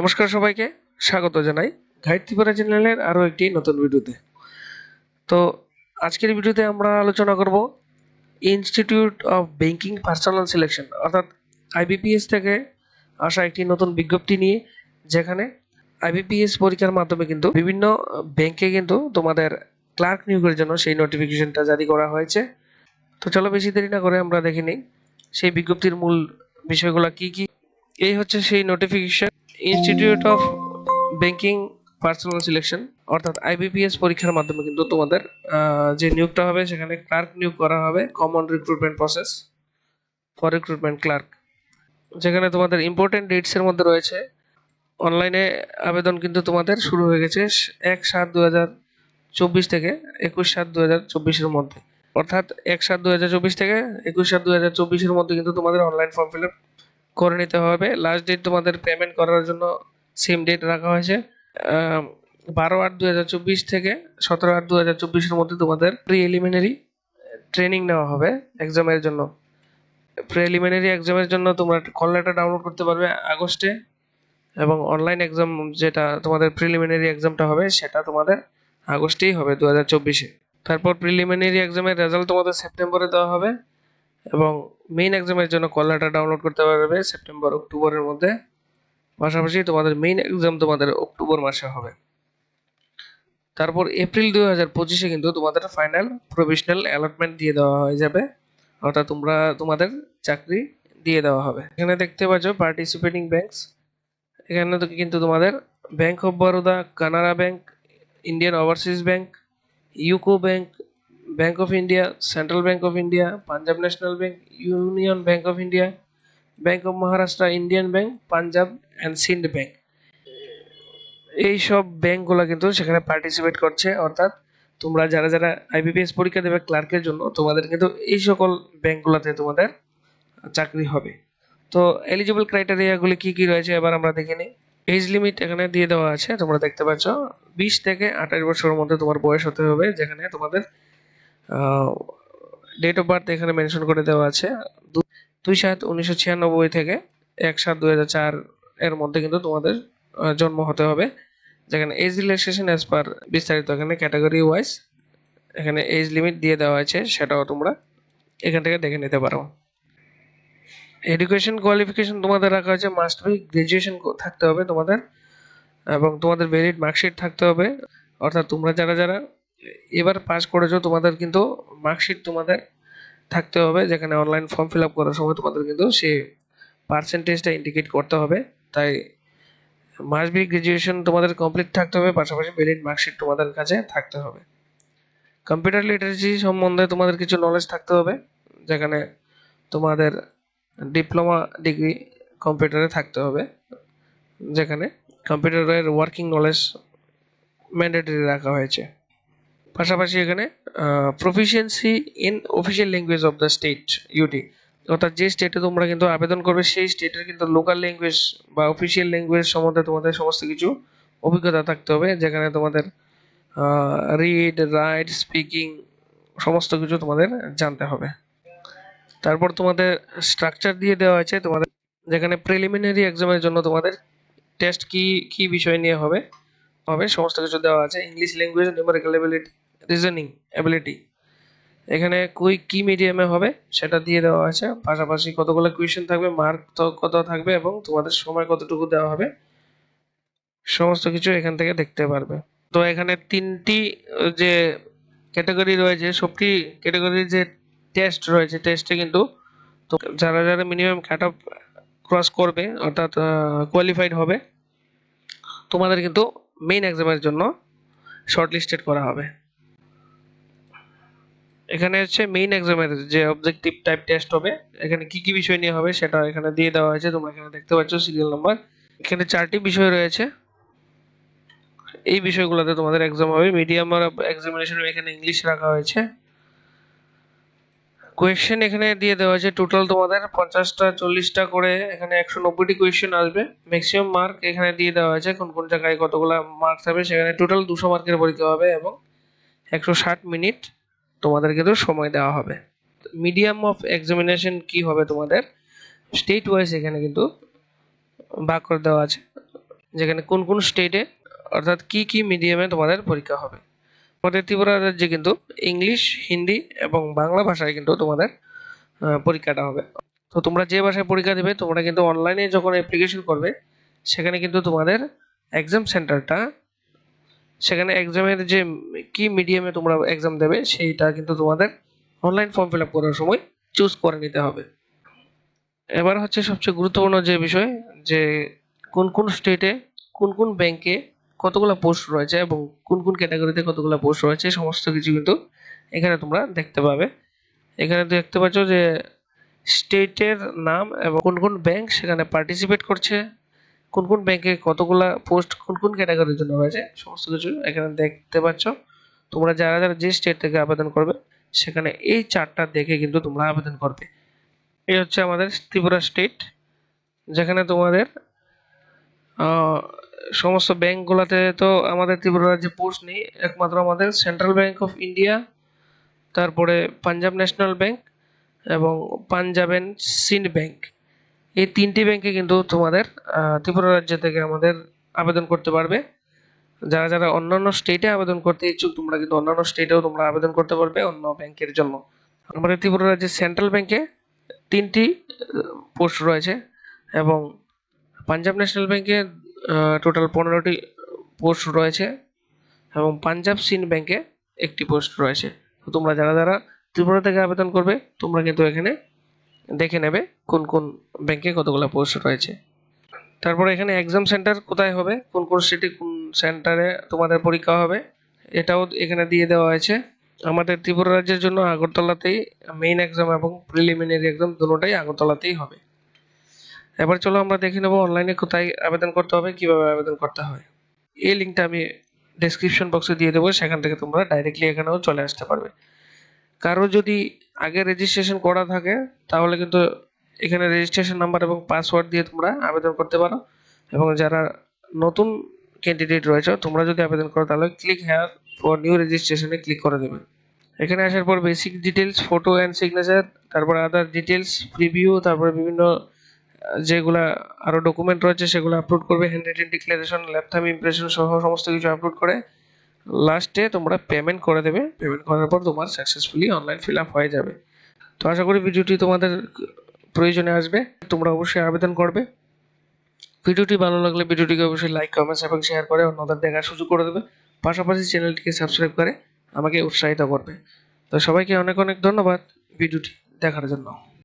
নমস্কার সবাইকে, স্বাগত জানাই গাইড ত্রিপুরা চ্যানেলের আরও একটি নতুন ভিডিওতে। তো আজকের ভিডিওতে আমরা আলোচনা করব institute of banking personnel selection অর্থাৎ আইবিপিএস থেকে আসা একটি নতুন বিজ্ঞপ্তি নিয়ে, যেখানে আইবিপিএস পরীক্ষার মাধ্যমে কিন্তু বিভিন্ন ব্যাংকে কিন্তু তোমাদের ক্লার্ক নিয়োগের জন্য সেই নোটিফিকেশনটা জারি করা হয়েছে। তো চলো বেশি দেরি না করে আমরা দেখে নিই, সেই বিজ্ঞপ্তির মূল বিষয়গুলো কি কি। এই হচ্ছে সেই notification institute of banking personnel selection অর্থাৎ আইবিপিএস পরীক্ষার মাধ্যমে কিন্তু তোমাদের যে নিয়োগটা হবে সেখানে ক্লার্ক নিয়োগ করা হবে common recruitment process for recruitment clerk যেখানে তোমাদের ইম্পর্টেন্ট ডেটস এর মধ্যে রয়েছে অনলাইনে আবেদন কিন্তু তোমাদের শুরু হয়ে গেছে এক সাত দু হাজার চব্বিশ থেকে একুশ সাত দু হাজার চব্বিশের মধ্যে। অর্থাৎ এক সাত দু হাজার চব্বিশ থেকে একুশ সাত দু হাজার চব্বিশের মধ্যে কিন্তু তোমাদের অনলাইন ফর্ম ফিল আপ করে নিতে হবে। লাস্ট ডেট তোমাদের পেমেন্ট করার জন্য সেম ডেট রাখা হয়েছে। বারো আট দু হাজার চব্বিশ থেকে সতেরো আট দু হাজার চব্বিশের মধ্যে তোমাদের প্রি এলিমিনারি ট্রেনিং নেওয়া হবে এক্সামের জন্য। প্রি প্রিলিমিনারি এক্সামের জন্য তোমরা কল লেটার ডাউনলোড করতে পারবে আগস্টে এবং অনলাইন এক্সাম যেটা তোমাদের প্রিলিমিনারি এক্সামটা হবে সেটা তোমাদের আগস্টেই হবে দু হাজার চব্বিশে। তারপর প্রিলিমিনারি এক্সামের রেজাল্ট তোমাদের সেপ্টেম্বরে দেওয়া হবে। এবং মেইন এক্সামের জন্য কল লেটার ডাউনলোড করতে পারবে সেপ্টেম্বর অক্টোবরের মধ্যে। পাশাপাশি তোমাদের মেইন এক্সাম তোমাদের অক্টোবর মাসে হবে। তারপর এপ্রিল দুই হাজার পঁচিশে কিন্তু তোমাদের ফাইনাল প্রভিশনাল অ্যালটমেন্ট দিয়ে দেওয়া হয়ে যাবে। অর্থাৎ তোমরা তোমাদের চাকরি দিয়ে দেওয়া হবে। এখানে দেখতে পাচ্ছ পার্টিসিপেটিং ব্যাংকস এখানে তো কিন্তু তোমাদের bank of Baroda Canara bank Indian overseas bank UCO bank bank of India central bank of India Punjab national bank union bank of India bank of Maharashtra Indian bank Punjab and Sind bank এই সব ব্যাংকগুলো কিন্তু সেখানে participate করছে, অর্থাৎ তোমরা যারা যারা আইবিপিএস পরীক্ষা দেবে ক্লার্কের জন্য, তোমাদের কিন্তু এই সকল ব্যাংকগুলোতে তোমাদের চাকরি হবে। তো এলিজিবল ক্রাইটেরিয়াগুলি কি কি রয়েছে এবার আমরা দেখে নিই। এজ লিমিট এখানে দিয়ে দেওয়া আছে, তোমরা দেখতে পাচ্ছ, বিশ থেকে আঠাশ বছরের মধ্যে তোমার বয়স হতে হবে, যেখানে তোমাদের ডেট অফ বার্থ এখানে মেনশন করে দেওয়া আছে। দুই সাত উনিশশো ছিয়ানব্বই থেকে এক সাত দুই চার এর মধ্যে কিন্তু তোমাদের জন্ম হতে হবে। যেখানে এজ রিল্যাক্সেশন অ্যাজ পার বিস্তারিত এখানে ক্যাটাগরি ওয়াইজ এখানে এজ লিমিট দিয়ে দেওয়া আছে, সেটাও তোমরা এখান থেকে দেখে নিতে পারো। এডুকেশন কোয়ালিফিকেশন তোমাদের রাখা হয়েছে মাস্ট বি গ্রাজুয়েশন থাকতে হবে তোমাদের, এবং তোমাদের ভ্যালিড মার্কশিট থাকতে হবে। অর্থাৎ তোমরা যারা যারা এবার পাস করেছ, তোমাদের কিন্তু মার্কশিট তোমাদের থাকতে হবে, যেখানে অনলাইন ফর্ম ফিল আপ করার সময় তোমাদের কিন্তু সেই পার্সেন্টেজটা ইন্ডিকেট করতে হবে। তাই মাস্ট বি গ্রাজুয়েশন তোমাদের কমপ্লিট থাকতে হবে, পাশাপাশি ভ্যালিড মার্কশিট তোমাদের কাছে থাকতে হবে। কম্পিউটার লিটারেসি সম্বন্ধে তোমাদের কিছু নলেজ থাকতে হবে, যেখানে তোমাদের ডিপ্লোমা ডিগ্রি কম্পিউটারে থাকতে হবে, যেখানে কম্পিউটারের ওয়ার্কিং নলেজ ম্যান্ডেটরি রাখা হয়েছে। পাশাপাশি এখানে proficiency in official language of the state UT অর্থাৎ যে স্টেটে তোমরা কিন্তু আবেদন করবে, সেই স্টেটের কিন্তু লোকাল ল্যাঙ্গুয়েজ বা অফিসিয়াল ল্যাঙ্গুয়েজ সম্বন্ধে তোমাদের সমস্ত কিছু অভিজ্ঞতা থাকতে হবে, যেখানে তোমাদের রিড রাইট স্পিকিং সমস্ত কিছু তোমাদের জানতে হবে। তারপর তোমাদের স্ট্রাকচার দিয়ে দেওয়া আছে, তোমাদের যেখানে প্রিলিমিনারি এক্সামের জন্য তোমাদের টেস্ট কি কি বিষয় নিয়ে হবে হবে, সমস্ত কিছু দেওয়া আছে। English language numerical ability reasoning ability এখানে কুই কি মিডিয়ামে হবে সেটা দিয়ে দেওয়া আছে পাশাপাশি কতগুলো কোয়েশ্চেন থাকবে মার্ক কত থাকবে এবং তোমাদের সময় কতটুকু দেওয়া হবে, সমস্ত কিছু এখান থেকে দেখতে পারবে। তো এখানে তিনটি যে ক্যাটাগরি রয়েছে, সবটি ক্যাটাগরির যে টেস্ট রয়েছে টেস্টে কিন্তু তো যারা যারা মিনিমাম কাট অফ ক্রস করবে, অর্থাৎ কোয়ালিফাইড হবে, তোমাদের কিন্তু মেইন এক্সামের জন্য শর্ট লিস্টেড করা হবে। এখানে হচ্ছে মেইন এক্সামের যে অবজেক্টিভ টাইপ টেস্ট হবে, এখানে কি কি বিষয় নিয়ে হবে সেটা এখানে দিয়ে দেওয়া হয়েছে, তোমরা এখানে দেখতে পাচ্ছ সিরিয়াল নাম্বার এখানে চারটি বিষয় রয়েছে। এই বিষয়গুলোতে তোমাদের এক্সাম হবে। মিডিয়াম আর এক্সামিনেশন এখানে ইংলিশ রাখা হয়েছে। কোয়েশ্চেন এখানে দিয়ে দেওয়া আছে টোটাল তোমাদের পঞ্চাশটা, চল্লিশটা করে এখানে একশো নব্বইটি কোয়েশ্চেন আসবে। ম্যাক্সিমাম মার্ক এখানে দিয়ে দেওয়া আছে কোন কোন জায়গায় কতগুলো মার্কস হবে সেখানে টোটাল দুশো মার্কের পরীক্ষা হবে এবং একশো ষাট মিনিট তোমাদের কিন্তু সময় দেওয়া হবে। মিডিয়াম অফ এক্সামিনেশন কি হবে তোমাদের? স্টেট ওয়াইজ এখানে কিন্তু ভাগ করে দেওয়া আছে। যেখানে কোন কোন স্টেটে অর্থাৎ কি কি মিডিয়ামে তোমাদের পরীক্ষা হবে। আমাদের ত্রিপুরা রাজ্যে কিন্তু ইংলিশ হিন্দি এবং বাংলা ভাষায় কিন্তু তোমাদের পরীক্ষাটা হবে। তো তোমরা যে ভাষায় পরীক্ষা দেবে, তোমরা কিন্তু অনলাইনে যখন অ্যাপ্লিকেশন করবে, সেখানে কিন্তু তোমাদের এক্সাম সেন্টারটা সেখানে এক্সামের যে কি মিডিয়ামে তোমরা এক্সাম দেবে, সেইটা কিন্তু তোমাদের অনলাইন ফর্ম ফিল আপ করার সময় চুজ করে নিতে হবে। এবার হচ্ছে সবচেয়ে গুরুত্বপূর্ণ যে বিষয়, যে কোন কোন স্টেটে কোন কোন ব্যাংকে কতগুলো পোস্ট রয়েছে এবং কোন কোন ক্যাটাগরিতে কতগুলো পোস্ট রয়েছে, সমস্ত কিছু কিন্তু এখানে তোমরা দেখতে পাবে। এখানে দেখতে পাচ্ছ যে স্টেটের নাম এবং কোন কোন ব্যাংক সেখানে পার্টিসিপেট করছে কোন কোন ব্যাংকে কতগুলা পোস্ট কোন কোন ক্যাটাগরির জন্য রয়েছে সমস্ত কিছু এখানে দেখতে পাচ্ছ। তোমরা যারা যারা যে স্টেট থেকে আবেদন করবে, সেখানে এই চারটা দেখে কিন্তু তোমরা আবেদন করবে। এই হচ্ছে আমাদের ত্রিপুরা স্টেট যেখানে তোমাদের সমস্ত ব্যাংকগুলোতে তো আমাদের ত্রিপুরা রাজ্যে পোস্ট নেই, একমাত্র আমাদের সেন্ট্রাল ব্যাংক অফ ইন্ডিয়া তারপরে পাঞ্জাব ন্যাশনাল ব্যাংক এবং পাঞ্জাব অ্যান্ড সিন্ড ব্যাংক এই তিনটি ব্যাংকে কিন্তু তোমাদের ত্রিপুরা রাজ্য থেকে আমাদের আবেদন করতে পারবে। যারা যারা অন্যান্য স্টেটে আবেদন করতে ইচ্ছুক, তোমরা কিন্তু অন্যান্য স্টেটেও তোমরা আবেদন করতে পারবে অন্য ব্যাংকের জন্য। আমাদের ত্রিপুরা রাজ্যের সেন্ট্রাল ব্যাংকে তিনটি পোস্ট রয়েছে এবং পাঞ্জাব ন্যাশনাল ব্যাংকে টোটাল পনেরোটি পোস্ট রয়েছে এবং পাঞ্জাব সিন ব্যাংকে একটি পোস্ট রয়েছে। তোমরা যারা যারা ত্রিপুরা থেকে আবেদন করবে, তোমরা কিন্তু এখানে দেখে নেবে কোন কোন ব্যাংকে কতগুলো পোস্ট রয়েছে। তারপরে এখানে এক্সাম সেন্টার কোথায় হবে? কোন কোন সিটি কোন সেন্টারে তোমাদের পরীক্ষা হবে? এটাও এখানে দিয়ে দেওয়া হয়েছে। আমাদের ত্রিপুরা রাজ্যের জন্য আগরতলাতেই মেইন এক্সাম এবং প্রিলিমিনারি এক্সাম দুটোটাই আগরতলাতেই হবে। এবার চলো আমরা দেখে নেব অনলাইনে কোথায় আবেদন করতে হবে, কীভাবে আবেদন করতে হয়। এই লিঙ্কটা আমি ডেসক্রিপশন বক্সে দিয়ে দেবো, সেখান থেকে তোমরা ডাইরেক্টলি এখানেও চলে আসতে পারবে। কারও যদি আগে রেজিস্ট্রেশন করা থাকে, তাহলে কিন্তু এখানে রেজিস্ট্রেশন নাম্বার এবং পাসওয়ার্ড দিয়ে তোমরা আবেদন করতে পারো। এবং যারা নতুন ক্যান্ডিডেট রয়েছে, তোমরা যদি আবেদন করো, তাহলে ক্লিক হেয়ার ফর নিউ রেজিস্ট্রেশনে ক্লিক করে দেবে। এখানে আসার পর basic details photo and signature তারপর আদার ডিটেলস প্রিভিউ তারপরে বিভিন্ন যেগুলা আরও ডকুমেন্ট রয়েছে, সেগুলো আপলোড করবে। Handwritten declaration laptop impression সহ সমস্ত কিছু আপলোড করে। লাস্টে তোমরা পেমেন্ট করে দেবে। পেমেন্ট করার পর তোমার সাকসেসফুলি অনলাইন ফিল আপ হয়ে যাবে। তো আশা করি ভিডিওটি তোমাদের প্রয়োজনে আসবে। তোমরা অবশ্যই আবেদন করবে। ভিডিওটি ভালো লাগলে ভিডিওটিকে অবশ্যই লাইক কমেন্টস এবং শেয়ার করে অন্যদের দেখার সুযোগ করে দেবে। পাশাপাশি চ্যানেলটিকে সাবস্ক্রাইব করে আমাকে উৎসাহিত করবে। তো সবাইকে অনেক অনেক ধন্যবাদ ভিডিওটি দেখার জন্য।